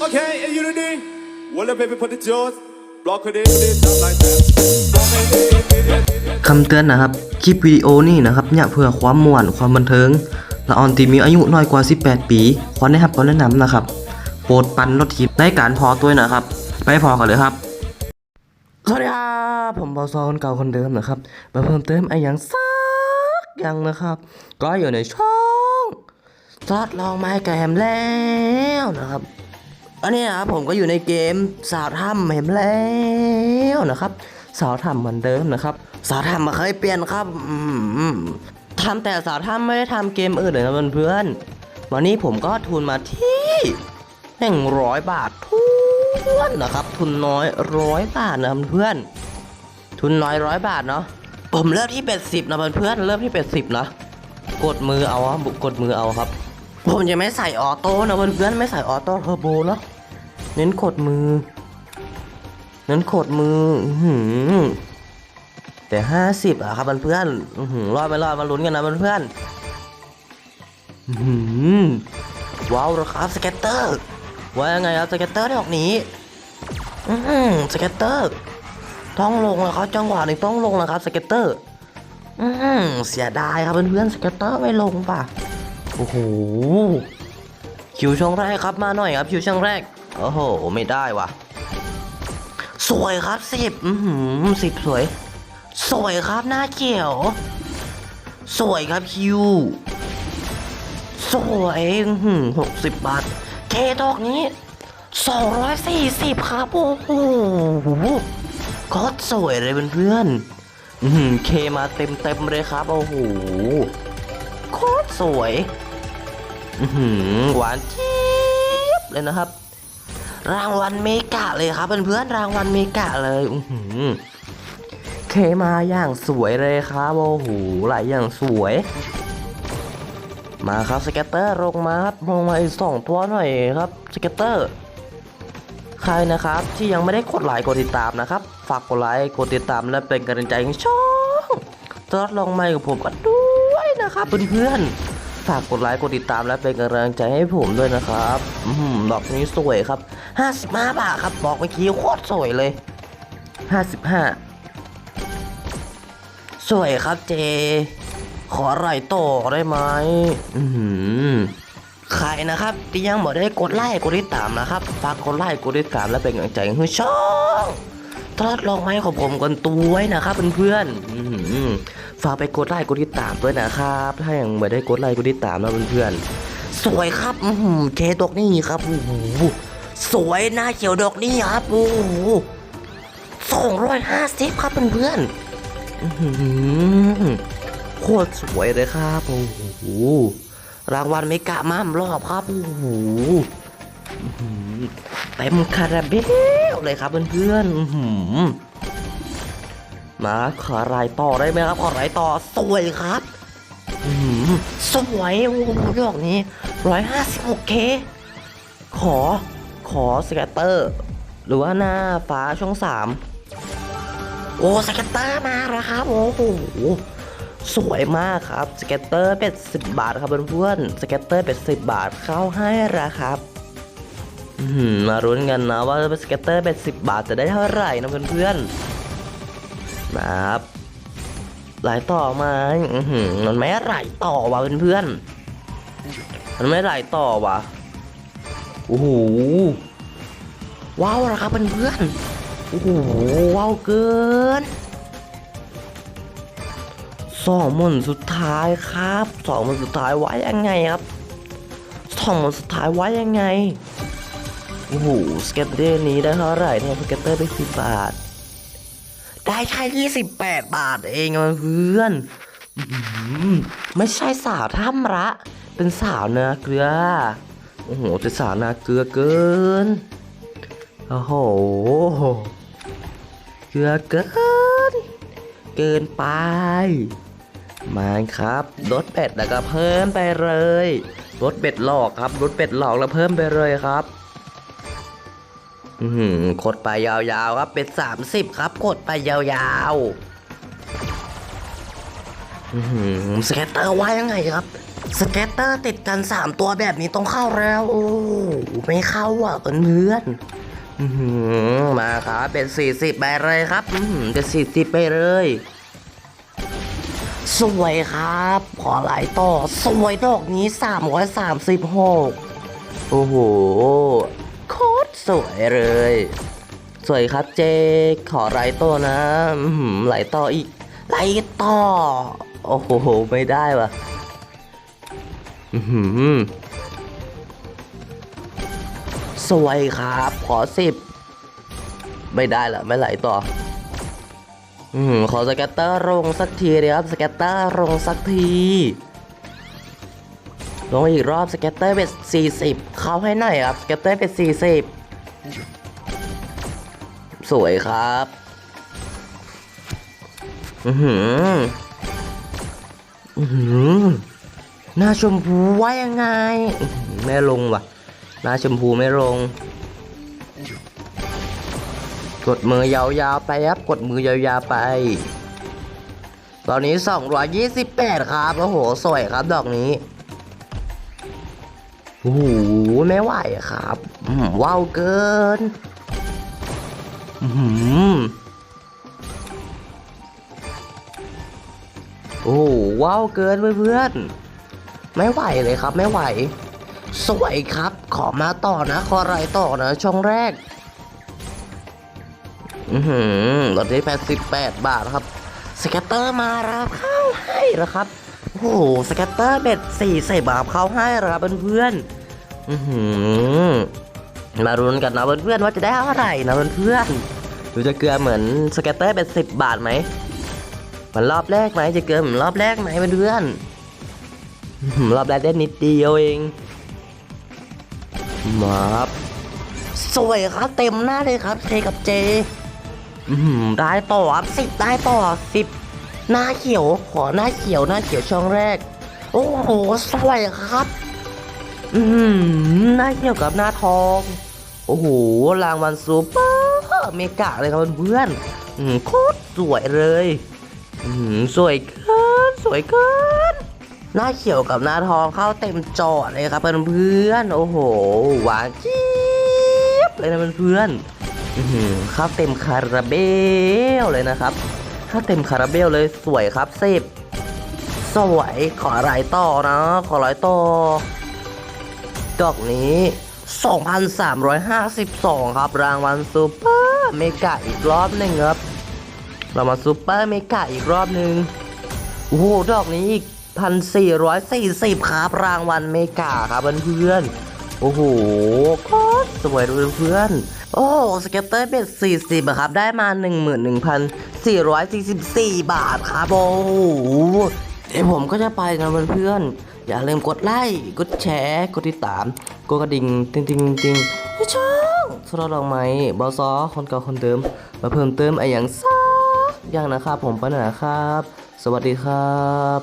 Okay, and you ready? Well, baby, put the jaws. Block it in, just like that. คำเตือนนะครับ คลิปวิดีโอนี้นะครับเนี่ยเพื่อความม่วนความบันเทิง ละออนที่มีอายุน้อยกว่า 18 ปีขอได้รับคำแนะนำนะครับ โปรดปันรถทิพในการพอตัวนะครับ ไปพอกันเลยครับ สวัสดีครับผมบอซอคนเก่าคนเดิมนะครับ มาเพิ่มเติมไอ้อย่างสักอย่างนะครับ ก็อยู่ในช่องซอดลองไม้แกมแล้วนะครับ อันนี้นะครับผมก็อยู่ในเกมสาวถ้ำเห็นแล้วนะครับ สาวถ้ำเหมือนเดิมนะครับ สาวถ้ำมาเคยเปลี่ยนครับอืมทำแต่สาวถ้ำไม่ได้ทำเกมอื่นเลยนะเพื่อนๆวันนี้ผมก็ทุนมาที่หนึ่งร้อยบาททุนนะครับ ทุนน้อยร้อยบาทนะเพื่อนทุนน้อยร้อยบาทเนาะผมเริ่มที่เป็ดสิบนะเพื่อนๆเริ่มที่เป็ดสิบนะกดมือเอาครับกดมือเอาครับผมจะไม่ใส่ออโต้นะเพื่อนๆไม่ใส่ออโต้เทอร์โบเนาะ เน้นกดมือ เน้นกดมือหือแต่ห้าสิบอะครับเพื่อนๆอื้อหือรอดไม่รอดมาลุ้นกันนะเพื่อนๆอื้อหือว้าวราคาสเก็ตเตอร์ว่ายังไงครับสเก็ตเตอร์ดอกนี้อืมสเก็ตเตอร์ต้องลงแล้วครับจังหวะหนึ่งต้องลงแล้วครับสเก็ตเตอร์เสียดายครับเพื่อนๆสเก็ตเตอร์ไม่ลงป่ะโอ้โหคิวช่องแรกครับมาหน่อยครับคิวช่องแรก โอ้โห ไม่ได้ว่ะ สวยครับสิบอือหือสิบสวย สวยครับหน้าเขียว สวยครับคิว สวยหืมหกสิบบาท เคดอกนี้สองร้อยสี่สิบครับ โอ้โหโคตรสวยเลยเพื่อนๆอื้อหือเคมาเต็มเต็มเลยครับ โอ้โหโคตรสวย อือหือหวานเจี๊ยบเลยนะครับ รางวัลเมกะเลยครับเพื่อนๆรางวัลเมกะเลยอือหือเคมาอย่างสวยเลยครับโอ้โหหลายอย่างสวย มาครับสเก็ตเตอร์ลงมาครับลงมาอีกสองตัวหน่อยครับสเก็ตเตอร์ใครนะครับที่ยังไม่ได้กดไลค์กดติดตามนะครับ ฝากกดไลค์กดติดตามและเป็นกำลังใจให้ช่องตอดลองใหม่กับผมกันด้วยนะครับเพื่อนๆ ฝากกดไลค์กดติดตามและเป็นกำลังใจให้ผมด้วยนะครับอืมดอกนี้สวยครับ55บาทครับบอกเมื่อกี้โคตรสวยเลย55สวยครับเจ ขอไหลต่อได้ไหมอือหือใครนะครับที่ยังไม่ได้กดไลค์กดติดตามนะครับฝากกดไลค์กดติดตามและเป็นกำลังใจให้ช่องทอดลองให้ของผมกันตัวไว้นะครับเพื่อนๆอ ฝากไปกดไลค์กดติดตามด้วยนะครับ ถ้ายังไม่ได้กดไลค์กดติดตามนะเพื่อนๆสวยครับอือหือเคดอกนี่ครับโอ้โหสวยหน้าเขียวดอกนี่ครับโอ้โหสองร้อยห้าสิบครับเพื่อนๆโคตรสวยเลยครับโอ้โหรางวัลไม่กะม่ามรอบครับโอ้โหเต็มคาราเบลเลยครับเพื่อนๆ มาขอรายต่อได้ไหมครับขอรายต่อสวยครับสวยโอ้โหดอกนี้ร้อยห้าสิบหกเคขอขอสเก็ตเตอร์ หรือว่าหน้าฟ้าช่องสามโอ้สเก็ตเตอร์มาแล้วครับโอ้โหสวยมากครับสเก็ตเตอร์เป็ดสิบบาทครับเพื่อนๆสเก็ตเตอร์เป็ดสิบบาทเข้าให้ราครับอื้อหือมารุ้นกันนะว่าสเก็ตเตอร์เป็ดสิบบาทจะได้เท่าไหร่นะเพื่อนๆ นะครับไหลต่อมาอืมันไม่ไหลต่อว่ะเพื่อนๆมันไม่ไหลต่อว่ะโอ้โหว้าวนะครับเพื่อนๆโอ้โหว้าวเกินสองหมนสุดท้ายครับสองหมนสุดท้ายไว้ยังไงครับสองหมนสุดท้ายไว้ยังไงโอ้โหสเก็ตเตอร์นี้ได้เท่าไหร่เนี่ยสเก็ตเตอร์ไปสิบบาท ได้แค่ยี่สิบแปดบาทเองเพื่อนไม่ใช่สาวถ้ำระเป็นสาวนาเกลือ โอ้โหเป็นสาวนาเกลือเกิน โอ้โห เกลือเกิน เกินไป มาครับรถเป็ดแล้วก็เพิ่มไปเลยรถเป็ดหลอกครับรถเป็ดหลอกแล้วเพิ่มไปเลยครับ กดไปยาวๆครับเป็นสามสิบครับ กดไปยาวๆสเก็ตเตอร์ว่ายังไงครับ สเก็ตเตอร์ติดกัน 3 ตัวแบบนี้ต้องเข้าแล้วโอ้ไม่เข้าอะเพื่อนมาครับเป็น 40 ไปเลยครับเป็น40 ไปเลย สวยครับ ขอหลายต่อ สวยดอกนี้ 336 โอ้โหโคตร สวยเลย สวยครับเจ ขอไหลต่อนะไหลต่ออีกไหลต่อ โอ้โห ไม่ได้ว่ะสวยครับ ขอสิบไม่ได้ละไม่ไหลต่ออืมขอสแกตเตอร์ลงสักทีเลยครับสแกตเตอร์ลงสักทีลงอีกรอบสแกตเตอร์เป็น40 เข้าให้หน่อยครับสแกตเตอร์เป็น40 สวยครับ อือหือ อือหือ หน้าชมพูว่ายังไง ไม่ลงว่ะ หน้าชมพูไม่ลง กดมือยาวๆไปครับ กดมือยาวๆไป ตอนนี้ 228 ครับ โอ้โห สวยครับดอกนี้โอ้โหไม่ไหวครับ ว้าวเกินอือหือโอ้โหว้าวเกินเพื่อนๆไม่ไหวเลยครับไม่ไหว สวยครับ ขอมาต่อนะ ขอไรต่อนะ ช่องแรก อือหือลดได้88 บาทครับสแกตเตอร์มารับเข้าให้แล้วครับ โอ้โหสแกตเตอร์เบ็ด40บาทเข้าให้แล้วครับเพื่อนๆอือหือ มารุนกันนะเพื่อนๆว่าจะได้เท่าไหร่นะเพื่อนๆดูจะเกลือเหมือนสแกตเตอร์เป็น10บบาทไหมเหมือนรอบแรกไหมจะเกลือเหมือนรอบแรกไหมเพื่อนๆรอบแรกได้นิดเดียวเองมาครับสวยครับเต็มหน้าเลยครับเคกับเจอืมได้ต่อครับสิบได้ต่อสิบหน้าเขียวขอหน้าเขียวหน้าเขียวช่องแรก โอ้โหสวยครับ อืมหน้าเขียวกับหน้าทอง โอ้โห รางวัลซูเปอร์เมกะเลยครับเพื่อนโคตรสวยเลยสวยเกินสวยเกินหน้าเขียวกับหน้าทองเข้าเต็มจอเลยครับเพื่อนๆโอ้โหหวานจี๊บเลยนะเพื่อนๆอื้อหือข้าวเต็มคาราเบลเลยนะครับข้าวเต็มคาราเบลเลยสวยครับสิบสวยขออะไรต่อนะ ขออะไรต่อดอกนี้ 2,352 ครับรางวัลซูเปอร์เมกะอีกรอบหนึ่งครับ เรางวัลซูเปอร์เมกะอีกรอบหนึ่งโอ้โหดอกนี้อีก 1,440 ครับรางวัลเมกะครับเพื่อนๆโอ้โหโคตรสวยเลยเพื่อนโอ้สเก็ตเตอร์เบ็ด40อะครับได้มา 11,444 บาทครับโอ้โหเดี๋ยวผมก็จะไปนะเพื่อนๆอย่าลืมกดไลค์ กดแชร์ กดติดตาม กดกระดิ่งติงติงติงให้ช่องสรดอกไม้บอซอคนเก่าคนเดิม มาเพิ่มเติมไอ้อย่างซักอย่างนะครับผมไปหน่อยนะครับ สวัสดีครับ